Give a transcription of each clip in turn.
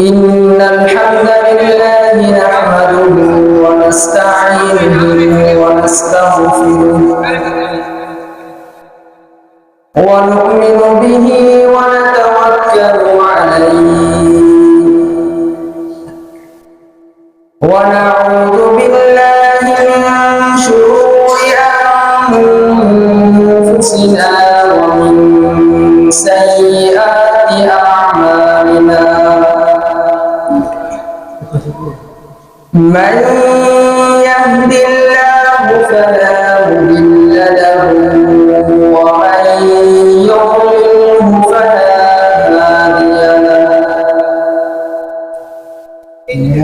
إن الحمد لله نحمده ونستعينه ونستغفره ونؤمن به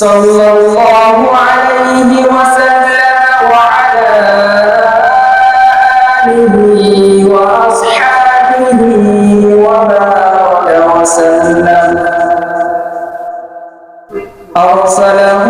صلى الله عليه وسلم وعلى آله وأصحابه وبارك وسلم. أرسله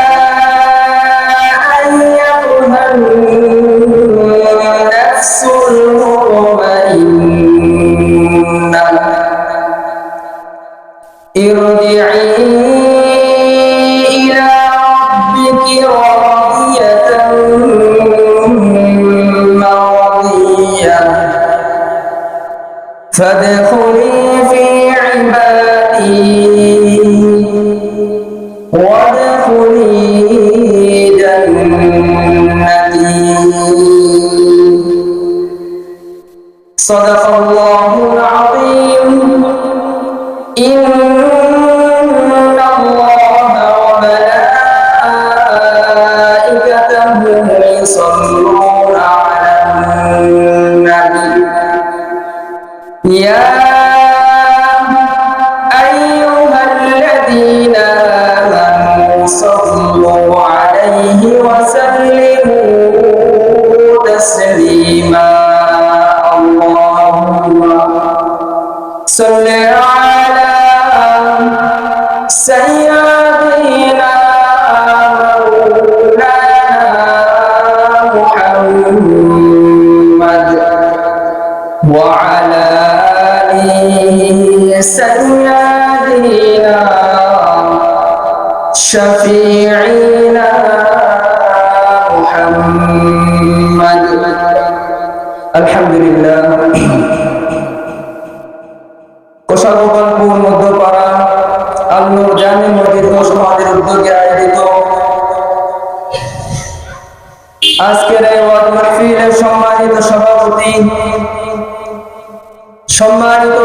সম্মানিত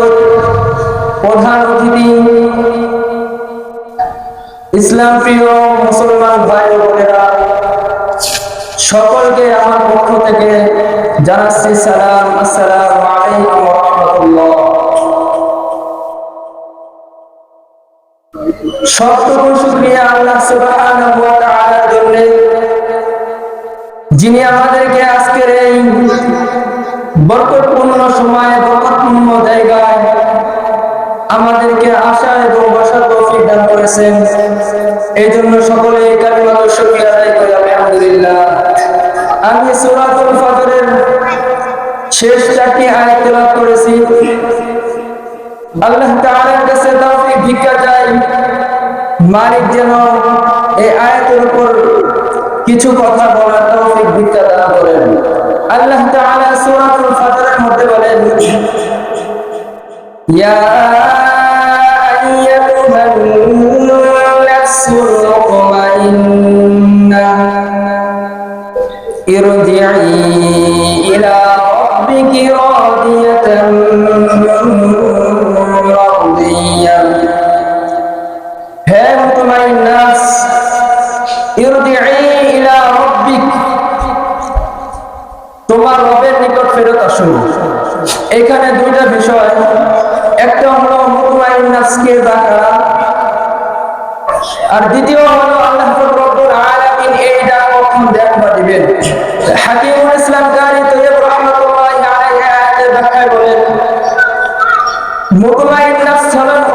প্রধান অতিথি, ইসলাম প্রিয় মুসলমান ভাই বোনেরা, সকলকে আমার পক্ষ থেকে জানাচ্ছি সালাম, আসসালামু যিনি আমাদেরকে আজকের এই বরকতপূর্ণ সময়ে, বরকতপূর্ণ জায়গায় আমাদেরকে আশা এবং বসার তৌফিক দান করেছেন। এই জন্য সকলে কালিমাতুর শুকরিয়া আদায় করি, আলহামদুলিল্লাহ। আমি সূরাতুল ফজরের শেষ চারটি আয়াত তেলাওয়াত করেছি। আল্লাহ তাআলার কাছে তৌফিক ভিক্ষা চাই। মালিক যেন এই আয়াতের উপর কিছু কথা বলার তৌফিক ভিক্ষা দান করেন। আল্লাহ তাআলা সূরাতুল ফাতিরের মধ্যে বলেন ইয়া আইয়াতুহান নাফসুল মুতমাইন্না ইরজিই ইলা রাব্বিকি এখানে দুইটা বিষয়। একটা হলো মুতমাইন নাসকে ডাকা আর দ্বিতীয় হলো আল্লাহ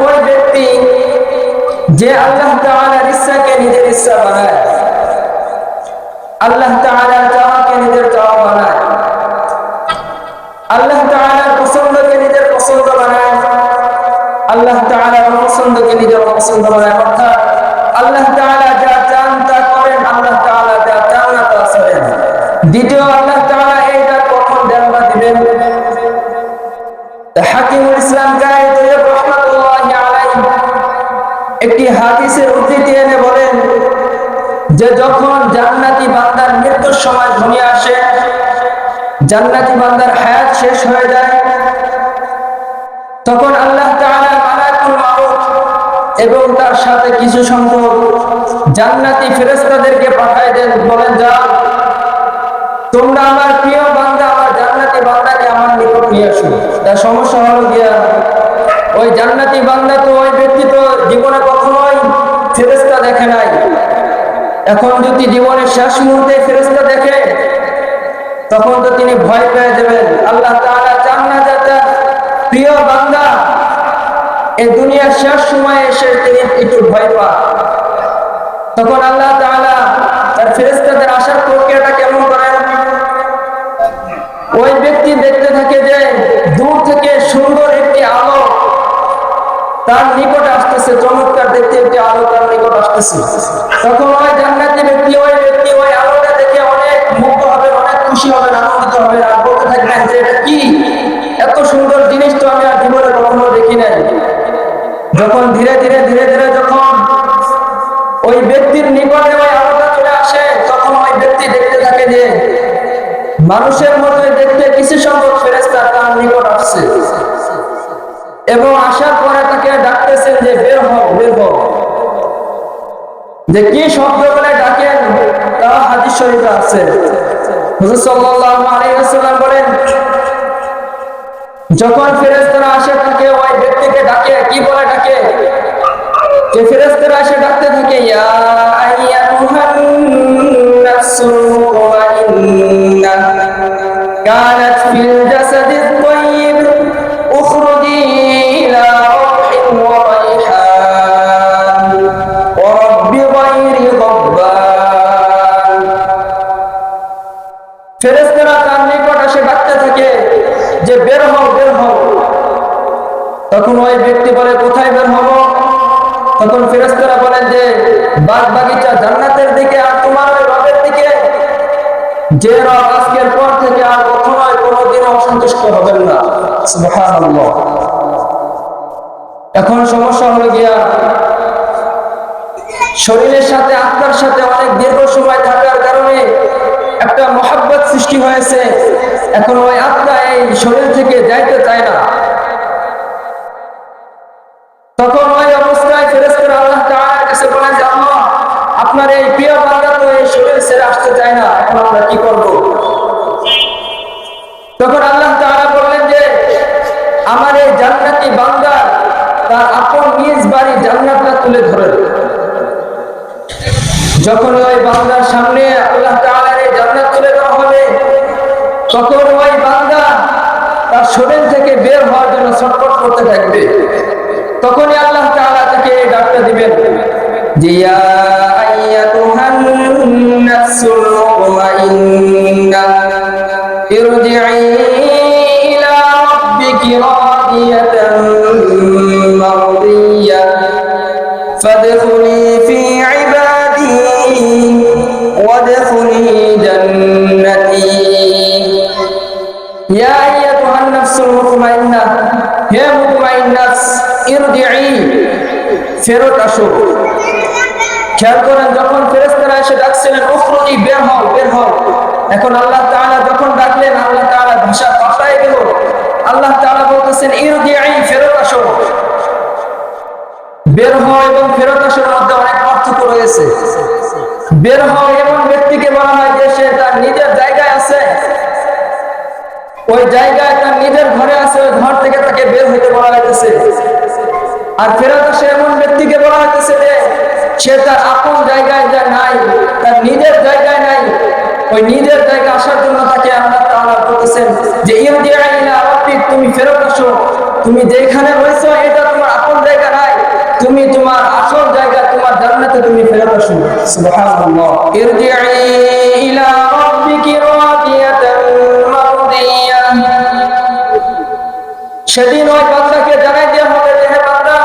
ওই ব্যক্তি যে আল্লাহ তাআলার ইচ্ছাকে নিজের ইচ্ছা বানায়। আল্লাহ তাআলার চাওয়াকে নিজের চাওয়া বানায়। আল্লাহ আল্লাহ তাআলার অপছন্দকে নিজের অপছন্দ বানায় অর্থাৎ আল্লাহ তাআলা যা চান তা করেন, আল্লাহ তাআলা যা চান না তা করেন। দ্বিতীয়, আল্লাহ তাআলা এইটা কখন দেওয়া দিবেন। হাকিমুল ইসলাম তৈয়ব রহমাতুল্লাহি আলাইহি একটি হাদিসের উদ্ধৃতি এনে বলেন যে যখন জান্নাতি বান্দার মৃত্যুর সময় ঘনিয়ে আসে, জান্নাতি বান্দার হায়াত শেষ হয়ে যায়, তখন এবং তার সাথে কিছু সংখ্যক জান্নাতি ফেরেশতাদেরকে পাঠায় দেন। বলেন যাও তোমরা আমার প্রিয় বান্দা, আমার জান্নাতি বান্দাকে আমার নিকট নিয়ে আসো। তার সমস্যা হলো গিয়া, ওই জান্নাতি বান্দা তো ওই ব্যক্তি তো জীবনে কখনোই ফেরেস্তা দেখে নাই। এখন যদি জীবনের শেষ মুহূর্তে ফেরেশতা দেখে, তখন তো তিনি ভয় পেয়ে যাবেন। আল্লাহ তাআলা চান না যে প্রিয় বান্দা এই দুনিয়ার শেষ সময়ে এসে তিনি একটু ভয় পান। তখন আল্লাহ তার ফেরেশতাদের আসার প্রক্রিয়াটা কেমন করেন? ওই ব্যক্তি দেখতে থাকে যে দূর থেকে সুন্দর একটি আলো তার নিকট আসতেছে, চমৎকার দেখতে একটি আলো তার নিকট আসতেছে। তখন ওই জান্নাতি ব্যক্তি, ওই ব্যক্তি ওই আলোটা দেখে অনেক মুগ্ধ হবে, অনেক খুশি হবে, আনন্দিত হবে। আর বলতে থাকবেন যে এটা কি? এত সুন্দর জিনিস তো আমি আর জীবনে কখনো দেখি নাই। যখন ধীরে ধীরে ধীরে ধীরে যখন ওই ব্যক্তির নিকটে ওই আলোটা চলে আসে, তখন ওই ব্যক্তি দেখতে থাকে যে মানুষের মতোই দেখতে কিছু সংখ্যক ফেরেস্তা তার নিকট আসছে। এবং আসার পরে তাকে ডাকতেছেন যে, বের হও বের হও। যে কি শব্দ বলে ডাকেন, তা হাদিস শরীফে আছে। হুজুর সাল্লাল্লাহু আলাইহি ওয়াসাল্লাম বলেন যখন ফেরেশতারা আসে থাকে ওই ব্যক্তিকে ডাকে, কি বলে ডাকে? যে ফেরেশতারা এসে ডাকতে থাকে, ইয়া ফেরেশতারা তার নিকট এসে ডাকতে থাকে যে, বের হও তখন ওই ব্যক্তি বলে, কোথায় বের হব? তখন ফেরেশতারা বলেন যে বাগ বাগিচা জান্নাতের দিকে আর তোমার ওই রবের দিকে। যে রব আজকের পর থেকে আর কখনোই কোনোদিনও অসন্তুষ্ট হবেন না। এখন সমস্যা হলো গিয়া, শরীরের সাথে, আত্মার সাথে অনেক দীর্ঘ সময় থাকার কারণে একটা মহাব্বত সৃষ্টি হয়েছে। এখন ওই আত্মা এই শরীর থেকে যাইতে চায় না। তখন আল্লাহ তাআলা বললেন যে, আমার এই জান্নাতি বান্দা তার আপন নিজ বাড়ি জান্নাতটা তুলে ধরেন যখন ওই বান্দার সামনে আল্লাহ তাআলার এই জান্নাত তুলে দেওয়া হবে, তখন ওই বান্দা তার শরীর থেকে বের হওয়ার জন্য ছটফট করতে থাকবে। তখনই আল্লাহ তাআলা তাকে এই ডাকটা দিবেন যে, ইয়া আইয়াতুহান নাফসুল মুতমাইন্নাহ راضية مرضية فادخلي في عبادي وادخلي جنتي يا أيتها النفس المطمئنة يا مطمئن نفس ارجعي ফেরত আসো খেয়াল করেন যখন ফেরেস্তারা এসে ডাকছিলেন উখরুজি বের হও বের হও এখন আল্লাহ তাআলা যখন ডাকলেন আল্লাহ তাআলা ভাষা পাল্টায় গেল আল্লাহ তাআলা বলতেছেন ফেরত আসো। বের হও এবং ফেরত আসার মধ্যে অনেক পার্থক্য রয়েছে। বের হও এমন ব্যক্তিকে বলা হয় যে সে তার নিজের জায়গায় আছে। ওই জায়গায় তার নিজের ঘরে আছে, ওই ঘর থেকে তাকে বের হইতে বলা হইতেছে। আর ফেরত আসে এমন ব্যক্তিকে বলা হইতেছে যে সে তার আপন জায়গায় যা নাই, তার নিজের জায়গায় নাই। ওই নিজের জায়গায় আসার জন্য তাকে আল্লাহ তাআলা বলতেছেন যে ইরজিআ ইলা তুমি ফেরত আসো। তুমি যেখানে রয়েছো, এটা তোমার আপন জায়গা নাই। তুমি তোমার আসল জায়গা, তোমার জান্নাতে তুমি ফেরত আসো। সুবহানাল্লাহ। ইরজিআ ইলা রাব্বিকি রাদিয়াতান মারদিয়াহ সেদিন ওই বান্দাকে জানাই দেওয়া হবে যে, হে বান্দা,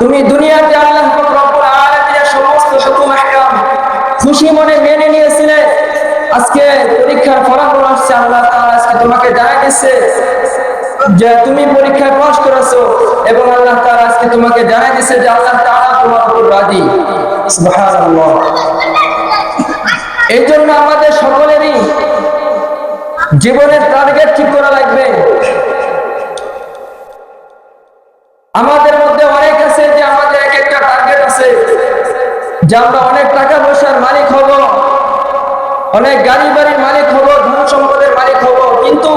তুমি দুনিয়াতে আল্লাহ রব্বুল আলামিনের সমস্ত হুকুম আহকাম খুশি মনে মেনে নিয়েছিলে। আজকে পরীক্ষার ফলাফল তোমাকে জানাই দিচ্ছে যে তুমি পরীক্ষায় পাস করেছ এবং আল্লাহ তাআলা আজকে তোমাকে জানাই দিচ্ছে যে আল্লাহ তাআলা তোমার উপর রাজি। এই জন্য আমাদের সকলেরই জীবনের টার্গেট ঠিক করা লাগবে। আমাদের মধ্যে অনেক আছে যে আমাদের এক একটা টার্গেট আছে, যে আমরা অনেক টাকা পয়সার মালিক হব, অনেক গাড়ি বাড়ির মালিক কিন্তু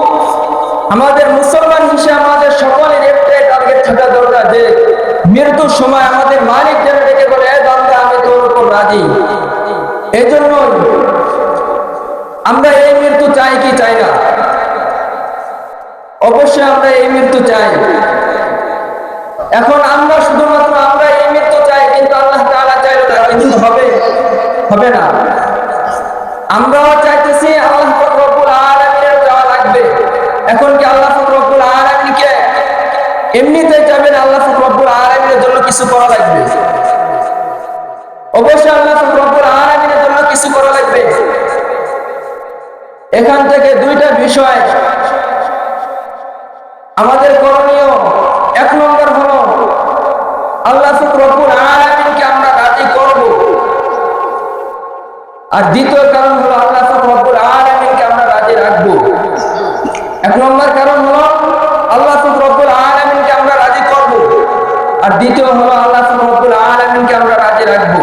আমাদের মুসলমান হিসেবে আমাদের সকলের একটাই টার্গেট থাকা দরকার যে মৃত্যুর সময় আমাদের মালিক যেন ডেকে বলে, এ বান্দা, আমি তোর উপর রাজি। এই জন্য আমরা এই মৃত্যু চাই কি চাই না? অবশ্যই আমরা এই মৃত্যু চাই। এখন আমরা শুধুমাত্র আমরা এই মৃত্যু চাই, কিন্তু আল্লাহ তাআলা চাইলে না কিন্তু হবে হবে না। আমরাও চাইতেছি আল্লাহ এখন কি আল্লাহ রব্বুল আলামিনকে এমনিতে চাবেন আল্লাহ পাক রব্বুল আলামিনের জন্য কিছু করা লাগবে। অবশ্যই আল্লাহ পাক রব্বুল আলামিনের জন্য কিছু করা লাগবে। এখান থেকে দুইটা বিষয়। আমাদের করণীয় এক নম্বর হলো, আল্লাহ রব্বুল আলামিনকে আমরা রাজি করব। আর দ্বিতীয় কারণ হলো আল্লাহ এক নম্বর কারণ হলো আল্লাহ রব্বুল আলমিনকে আমরা রাজি করব। আর দ্বিতীয় হলো আল্লাহ রব্বুল আলমিনকে আমরা রাজি রাখব।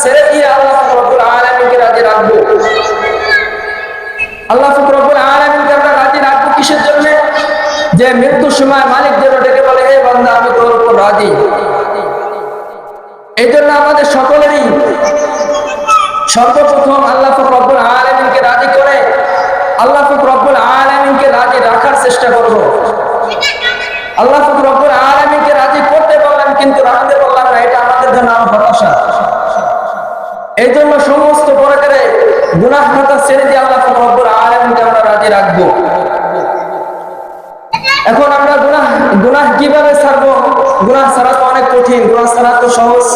ছেড়ে দিয়ে আল্লাহ রব্বুল আলামিনকে রাজি রাখব। আল্লাহ রব্বুল আলামিনকে আমরা রাজি রাখব কিসের জন্য? যে মৃত্যুর সময় মালিক যেন ডেকে বলে, হে বান্দা, আমি তোর উপর রাজি। এই জন্য আমাদের সকলেরই সর্বপ্রথম আল্লাহ রব্বুল আলামিনকে রাজি করে আল্লাহ রব্বুল আলামিনকে রাজি রাখার চেষ্টা করব। আল্লাহ রব্বুল সমস্ত প্রকারে গুনাহ খাতা ছেড়ে দিয়ে আল্লাহ রব্বুল আলামিনকে আমরা রাজি রাখব। এখন আমরা গুনাহ গুনাহ কীভাবে ছাড়বো? গুনাহ ছাড়া তো অনেক কঠিন, গুনাহ ছাড়া তো সহজ।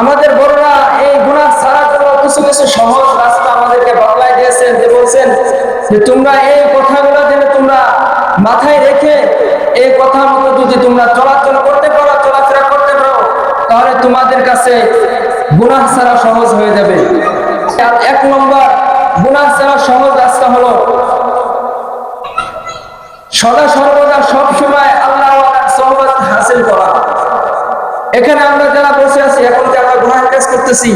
আমাদের বড়রা এই গুনাহ ছাড়ার জন্য কিছু কিছু সহজ রাস্তা আমাদেরকে বাতলাই দিয়েছেন, যে বলছেন যে তোমরা এই কথাগুলো যেন তোমরা মাথায় রেখে এই কথা মতো যদি তোমরা চলাচল করতে পারো, চলাফেরা করতে পারো, তাহলে তোমাদের কাছে গুনাহ ছাড়া সহজ হয়ে যাবে। আর এক নম্বর, গুনাহ ছাড়া সহজ রাস্তা হলো সদা সর্বদা সব সময় আল্লাহ সহবত হাসিল করা। এখানে আমরা যারা বসে আছি, এখন যে আমরা গুনাহের কাজ করতেছি,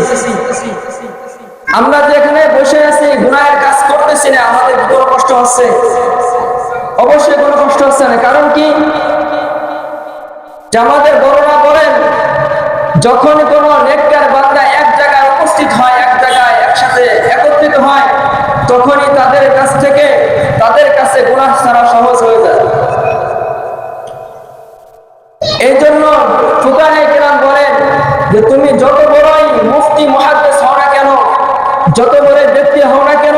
আমরা যে এখানে বসে আছি, গুনাহের কাজ করতেছি না, আমাদের কোনো কষ্ট হচ্ছে? অবশ্যই কোনো কষ্ট হচ্ছে না। কারণ কি? যে আমাদের বড়রা বলেন যখন কোন নেককার বান্দা এক জায়গায় উপস্থিত হয়, এক জায়গায় একসাথে একত্রিত হয়, তখনই তাদের কাছ থেকে, তাদের কাছে গুনাহ ছাড়া সহজ হয়ে যায়। এই জন্য ফুকাহে কেরাম বলেন যে, তুমি যত বড়ই মুফতি মহাদ্দেশ হও না কেন, যত বড় ব্যক্তি হও না কেন,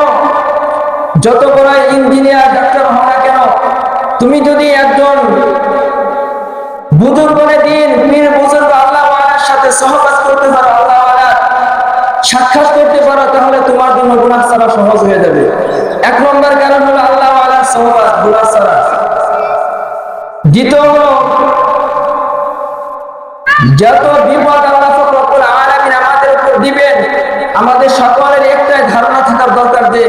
যত বড় ইঞ্জিনিয়ার, ডাক্তার হও না কেন, তুমি যদি একজন বুজুর্গনে সহবাস করতে পারো, আল্লাহ সাক্ষাৎ করতে পারো, তাহলে তোমার জন্য গুনাহ ছাড়া সহজ হয়ে যাবে। এক নম্বর কারণ হলো আল্লাহ সহবাস, গুনাহ ছাড়া। দ্বিতীয় হলো, যত বিপদ আল্লাহ রব্বুল আলামিন আমাদের উপর দিবেন, আমাদের সকলের একটাই ধারণা থাকার দরকার যে,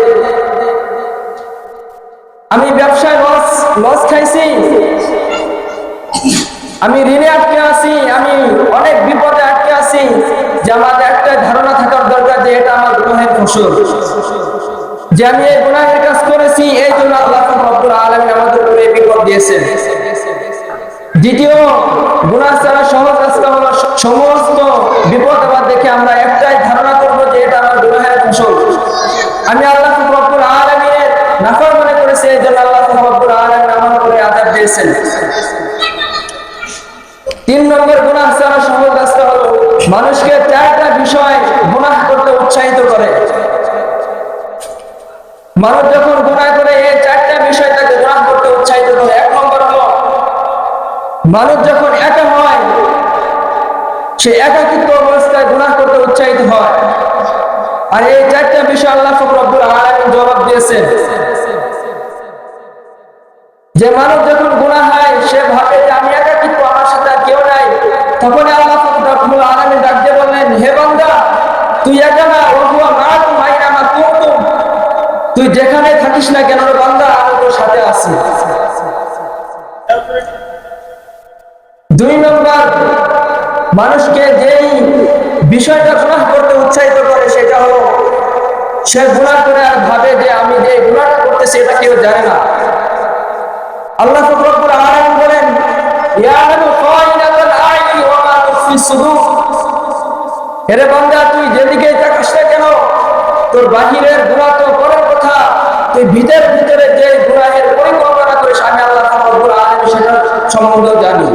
আমি ব্যবসায় লস লস খাইছি, আমি ঋণে আটকে আছি, আমি ফসল যে আমি এই গুনাহের কাজ করেছি, এই জন্য আল্লাহ রব্বুল বিপদ দিয়েছেন। দ্বিতীয় ছাড়া সহজ সমস্ত বিপদ আবার দেখে আমরা একটাই ধারণা করব যে এটা আমার আমি আল্লাহ রব্বুল নাফরমানি করেছি, এই জন্য আল্লাহ রব্বুল আমার উপরে দিয়েছেন। তিন নম্বর, গুনাহ ছাড়া সহজ হলো মানুষকে চারটা বিষয় করতে উৎসাহিত করে। মানুষ যখন গুনাহ করে, এই চারটা বিষয় তাকে গুনাহ করতে উৎসাহিত করে। এক নম্বর হলো, মানুষ যখন একা হয়, সে একাকিত্ব অবস্থায় গুনাহ করতে উৎসাহিত হয়। আর এই চারটা বিষয় আল্লাহ রব্বুল আলামিন জবাব দিয়েছেন। যে মানুষ যখন মানুষকে যেই বিষয়টা গুনাহ করতে উৎসাহিত করে সেটা হলো, সে গুনাহ করে আর ভাবে যে আমি যে গুণাটা করতেছি এটা কেউ জানে না। আল্লাহ রব্বুল আলামিন বলেন এরে বান্দা, তুই যেদিকে তাকাস না কেন, তোর বাহিরের গুনাহ তো পরের কথা। তুই ভিতর ভিতরে যে গুনাহের পরিকল্পনা করিস, আমি আল্লাহ রব্বুল আলামিন সেটা সম্বন্ধে জানি।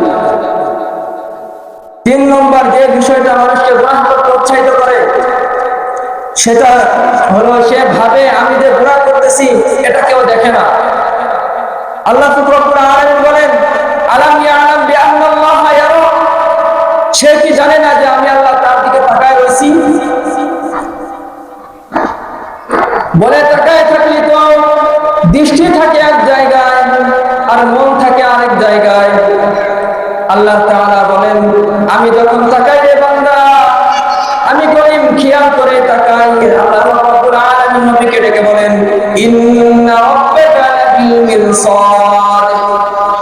বিষয়টা মানুষকে গুনাহ করতে উৎসাহিত করে। সেটা হলো সে ভাবে, আমি যে গুনাহ করতেছি এটা কেউ দেখে না। আল্লাহ বলেন সে কি জানে না যে আমি আল্লাহ তার দিকে তাকায় রয়েছি? বলে, তাকায় থাকলে তো দৃষ্টি থাকে এক জায়গায় আর মন থাকে আরেক জায়গায়। আল্লাহ তাআলা বলেন, আমি যখন তাকাই রে বান্দা, আমি করিম খেয়াল করে তাকাই। আল্লাহ রাব্বুল আলামিন নবীকে ডেকে বলেন, ইন্না রাব্বাকা লাবিল মিরসাদ।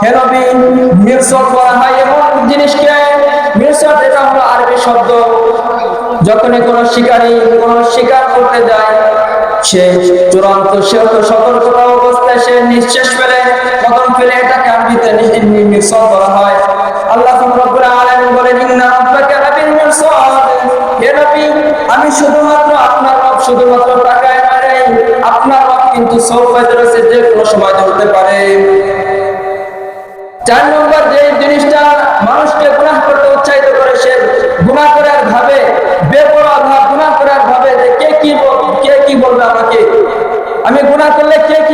হে নবী, মিরসাদ বলা হয় এমন মিরসাদ এটা হলো আরবি শব্দ। যখনই কোনো শিকারী কোনো শিকার করতে যায়, সে চূড়ান্ত, সে তো সতর্কতা অবস্থায়, সে নিঃশ্বাস ফেলে, কদম ফেলে এটাকে আরবিতে মিরসাদ বলা হয়। আল্লাহ রব্বুল আলামিন বলেন, ইন্না রাব্বাকা লাবিল মিরসাদ হে নবী, আমি শুধুমাত্র আপনার রব শুধুমাত্র তাকায় না আপনার রব কিন্তু সব রয়েছে যে কোনো সময় ধরতে পারে। চার নম্বর যে জিনিসটা মানুষকে গুনাহ করতে উৎসাহিত করে, সে গুনাহ করে আর ভাবে, বেপরোয়া ভাব গুনাহ করে আর ভাবে যে কে কি কে কি বলবে আমাকে? আমি গুনাহ করলে কে কি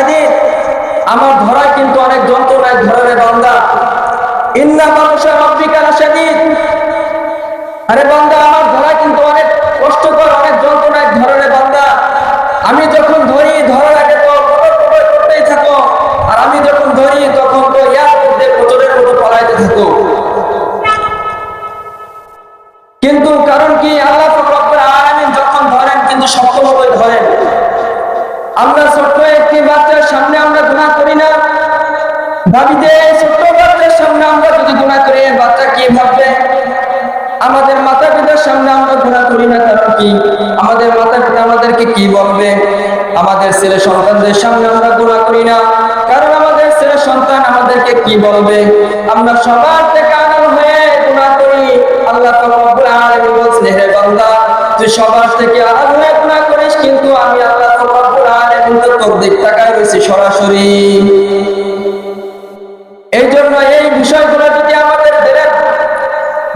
আলিমুন আমার ধরা কিন্তু অনেক যন্ত্রণায় ধরে বান্দা। ইন্না মানুষের রব্বিকা লাশাদীদ আরে বান্দা, আমার ধরা কিন্তু অনেক কষ্টকর, অনেক যন্ত্রণায় ধরে বান্দা। আমি যখন ধরি, ধরার আগে তো করতেই থাকো। আর আমি যখন ধরি, তখন তো ইয়ার মধ্যে বছরের মতো পলাইতে থাকো। বলবে, আমরা সবার থেকে আদর হয়ে গুণা করি। আল্লাহ রব্বুল আলামিন বলছেন, হে তুই সবার থেকে আদর হয়ে গুণা করিস, কিন্তু আমি আল্লাহ তো তোর দিক তাকায় রয়েছি সরাসরি। এই জন্য এই বিষয়গুলো যদি আমাদের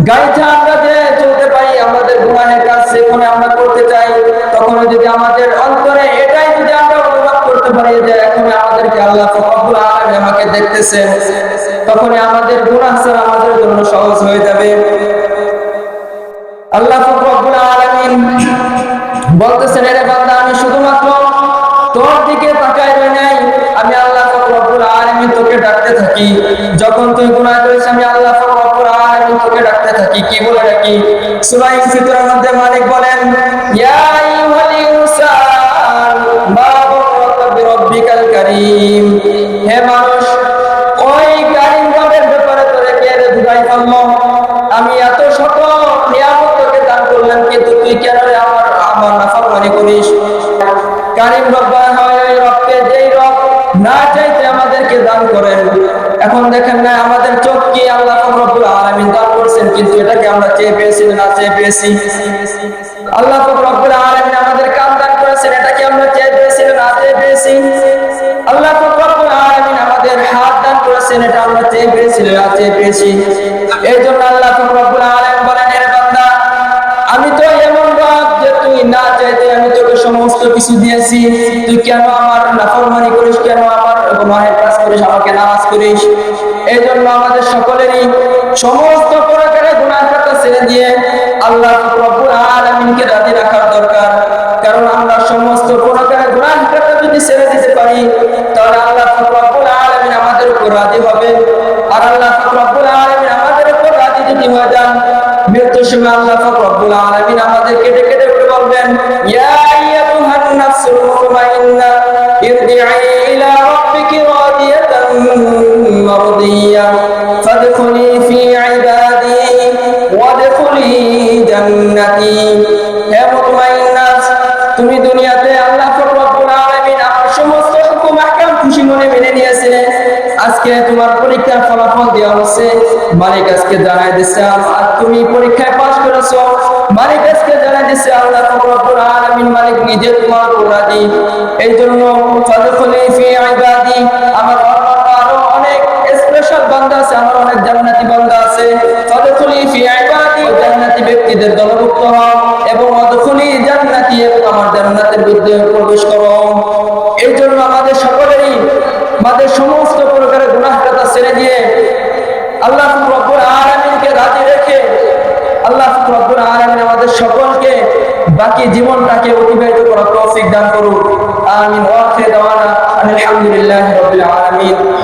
গাড়িতে আমরা যে চলতে আমাদের গুনাহের কাজ সেখানে আমরা করতে চাই তখন যদি আমাদের অন্তরে এটাই যদি আমরা অনুভব করতে পারি যে এখন আমাদেরকে আল্লাহ আমাকে দেখতেছেন তখন আমাদের গুনাহ ছাড়া আমাদের জন্য সহজ হয়ে যাবে। আল্লাহ রব্বুল আলামিন বলতেছেন, এরে বান্দা, আমি শুধুমাত্র তোর দিকে তাকাই রই নাই, আমি আল্লাহ রব্বুল আলামিন তোকে ডাকতে থাকি। যখন তুই গুনাহ করিস, আমি আল্লাহ রব্বুল আলামিন তোকে ডাকতে থাকি। কি বলে ডাকি সূরা ইনফিতরের মধ্যে মালিক বলেন, ইয়া আইয়ুহাল ইনসান, মা গররাকা বিরাব্বিকাল কারীম। হে মানুষ এখন দেখেন না, আমাদের চোখ কি আল্লাহ রব্বুল আলামিন দান করছেন, কিন্তু এটাকে আমরা চেয়ে পেয়েছি না চেয়ে পেয়েছি। আল্লাহ রব্বুল আলামিন আমাদের কান দান করেছেন, এটাকে আমরা চেয়ে পেয়েছি না চেয়ে পেয়েছি। আল্লাহ রব্বুল আলামিন আমাদের হাত দান করেছেন, এটা আমরা চেয়ে পেয়েছি না চেয়ে পেয়েছি। এই জন্য আল্লাহ রব্বুল আলামিন বলেন, এর বান্দা, আমি তো এমন রব যে তুই না চাইতে আমি তোকে সমস্ত কিছু দিয়েছি। তুই কেন আমার নাফরমানি করিস, কেন আমার গুনাহের কাজ করিস আমাকে নামাজ করিস এই জন্য আমাদের সকলেরই সমস্ত প্রকারের গুনাহ কথা ছেড়ে দিয়ে আল্লাহ রব্বুল আলামিনকে রাজি রাখার দরকার। কারণ আমরা সমস্ত প্রকারের গুনাহ কথা যদি ছেড়ে দিতে পারি, তাহলে আল্লাহ রব্বুল আলামিন আমাদের উপর রাজি হবে। আর আল্লাহ রব্বুল আলামিন আমাদের উপর রাজি যদি হয়ে যান, মৃত্যুর সময় আল্লাহ রব্বুল আলামিন আমাদেরকে ডেকে ডেকে বলবেন, ইয়া আইয়াতুহান নাফসুল মুতমাইন্না মারদিয়া ফাদখুলি ফি ইবাদি ওয়াদখুলি জান্নাতি হে মুতমাইন্না তুমি দুনিয়াতে আল্লাহ রব্বুল আলামিন আমার সমস্ত হুকুম, আহকাম খুশি মনে মেনে নিয়েছিলেন। আজকে তোমার পরীক্ষার ফলাফল দেওয়া হচ্ছে। মালিক আজকে জানাই দিচ্ছে, আর তুমি পরীক্ষায় পাস করেছ। মালিক আজকে জানাই দিচ্ছে, আল্লাহ রব্বুল আলামিন মালিক নিজে তোমার রাজি এই জন্য ফি ইবাদি। আমার স্পেশাল বান্দা আছে, আমার অনেক জান্নাতি বান্দা আছে। ফাদখুলি ফি ইবাদি জান্নাতি ব্যক্তিদের দলভুক্ত হও এবং অদখুলি জান্নাতি এবং আমার জান্নাতের মধ্যে প্রবেশ করো। এই জন্য আমাদের সকলেরই আমাদের সমস্ত প্রকারের গুনাহ কথা ছেড়ে দিয়ে আল্লাহ রব্বুল আলামিনকে রাজি রেখে আল্লাহ রব্বুল আলামিন আমাদের সকলকে বাকি জীবনটাকে অতিবাহিত করার তৌফিক দান করুন আমিন। ওয়া আখির দাওয়ানা আলহামদুলিল্লাহি রাব্বিল আলামিন।